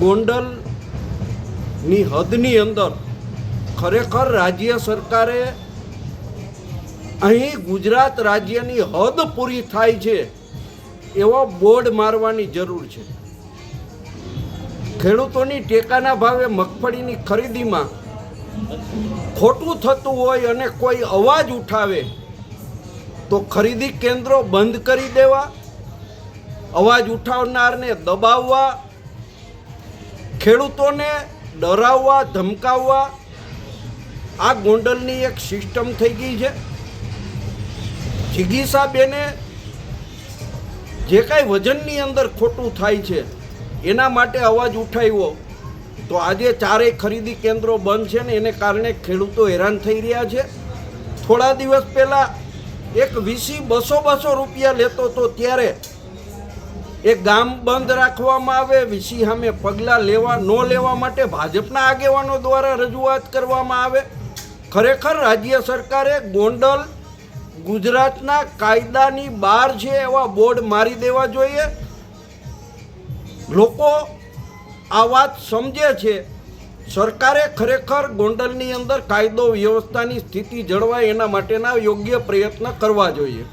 ગોંડલની હદની અંદર ખરેખર રાજ્ય સરકારે અહીં ગુજરાત રાજ્યની હદ પૂરી થાય છે એવો બોર્ડ મારવાની જરૂર છે. ખેડૂતોની ટેકાના ભાવે મગફળીની ખરીદીમાં ખોટું થતું હોય અને કોઈ અવાજ ઉઠાવે તો ખરીદી કેન્દ્રો બંધ કરી દેવા, અવાજ ઉઠાવનારને દબાવવા ખેડૂતોને ડરાવવા, ધમકાવવા આ ગોંડલની એક સિસ્ટમ થઈ ગઈ છે. જિગીસાબેને જે કાંઈ વજનની અંદર ખોટું થાય છે, એના માટે અવાજ ઉઠાવ્યો. તો આજે ચારેય ખરીદી કેન્દ્રો બંધ છે ને એને કારણે ખેડૂતો હેરાન થઈ રહ્યા છે. થોડા દિવસ પહેલાં એક વીસી બસો બસો રૂપિયા લેતો તો ત્યારે એ ગામ બંધ રાખવામાં આવે વિસી સામે પગલાં લેવા, ન લેવા માટે ભાજપના આગેવાનો દ્વારા રજૂઆત કરવામાં આવે. ખરેખર રાજ્ય સરકારે ગોંડલ, ગુજરાતના કાયદાની બહાર છે એવા બોર્ડ મારી દેવા જોઈએ. લોકો આ વાત સમજે છે. સરકારે ખરેખર ગોંડલની અંદર કાયદો વ્યવસ્થાની સ્થિતિ જળવાય એના માટેના યોગ્ય પ્રયત્ન કરવા જોઈએ.